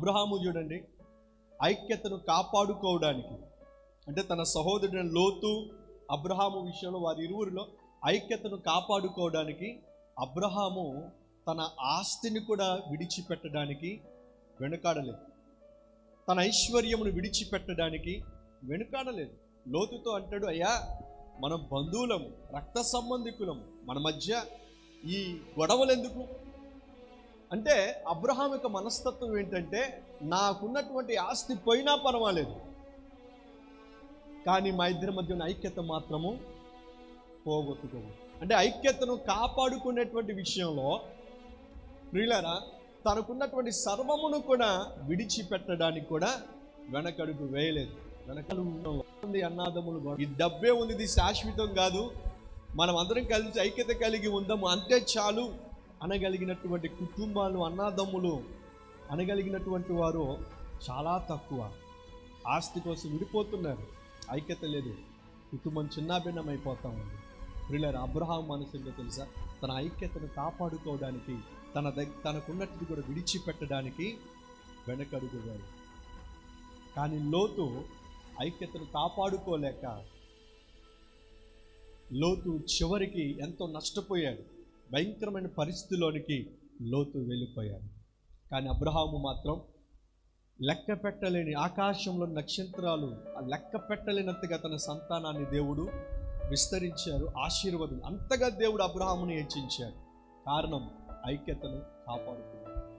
అబ్రహాము చూడండి ఐక్యతను కాపాడుకోవడానికి. అంటే తన సహోదరుడైన లోతు అబ్రహాము విషయంలో వారి ఇరువురిలో ఐక్యతను కాపాడుకోవడానికి అబ్రహాము తన ఆస్తిని కూడా విడిచిపెట్టడానికి వెనుకాడలేదు. తన ఐశ్వర్యమును విడిచిపెట్టడానికి వెనుకాడలేదు. లోతుతో అంటాడు అయ్యా మనం బంధువులము రక్త సంబంధికులం మన మధ్య ఈ గొడవలు ఎందుకు అంటే అబ్రహాం యొక్క మనస్తత్వం ఏంటంటే నాకున్నటువంటి ఆస్తి పోయినా పర్వాలేదు. కానీ మా ఇద్దరి మధ్య ఉన్న ఐక్యత మాత్రము పోగొట్టుకోము. అంటే ఐక్యతను కాపాడుకునేటువంటి విషయంలో ప్రియులరా తనకున్నటువంటి సర్వమును కూడా విడిచిపెట్టడానికి కూడా వెనకడుగు వేయలేదు. వెనకడుగు ఉంది అన్నాదములు ఈ డబ్బే ఉంది ఇది శాశ్వతం కాదు. మనం అందరం కలిసి ఐక్యత కలిగి ఉందాము. అంతే చాలు. అనగలిగినటువంటి కుటుంబాలు అన్నాదమ్ములు అనగలిగినటువంటి వారు చాలా తక్కువ. ఆస్తి కోసం విడిపోతున్నారు. ఐక్యత లేదు. కుటుంబం చిన్నాభిన్నమైపోతా. ఉంది ప్రిల్లర్ అబ్రహాం మనసులో తెలుసా? తన ఐక్యతను కాపాడుకోవడానికి తన దగ్గ తనకున్నట్టుది కూడా విడిచిపెట్టడానికి వెనకడుగుగాడు కానీ లోతు ఐక్యతను కాపాడుకోలేక లోతు చివరికి ఎంతో నష్టపోయాడు. భయంకరమైన పరిస్థితిలోనికి లోతు వెళ్ళిపోయాడు. కానీ అబ్రహాము మాత్రం లెక్క పెట్టలేని ఆకాశంలో నక్షత్రాలు ఆ లెక్క పెట్టలేనంతగా తన సంతానాన్ని దేవుడు విస్తరించారు ఆశీర్వాదం అంతగా దేవుడు అబ్రహాముని హెచ్చించాడు. కారణం ఐక్యతను కాపాడుకున్నాడు.